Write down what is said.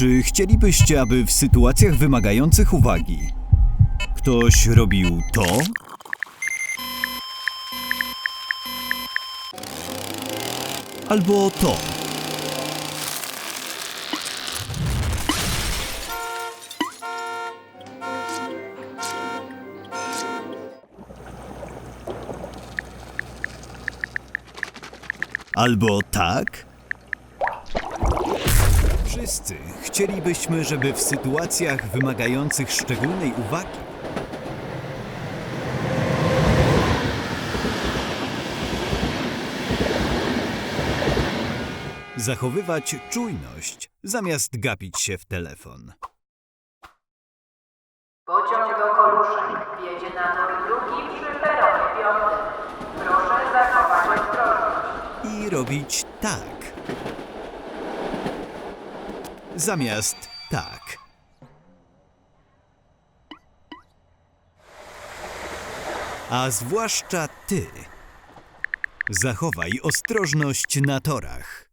Czy chcielibyście, aby w sytuacjach wymagających uwagi ktoś robił to? Albo to? Albo tak? Wszyscy chcielibyśmy, żeby w sytuacjach wymagających szczególnej uwagi zachowywać czujność zamiast gapić się w telefon. Pociąg do Koluszek wjedzie na tor drugi przy peronie piątym. Proszę zachować ostrożność. I robić tak. Zamiast tak. A zwłaszcza ty. Zachowaj ostrożność na torach.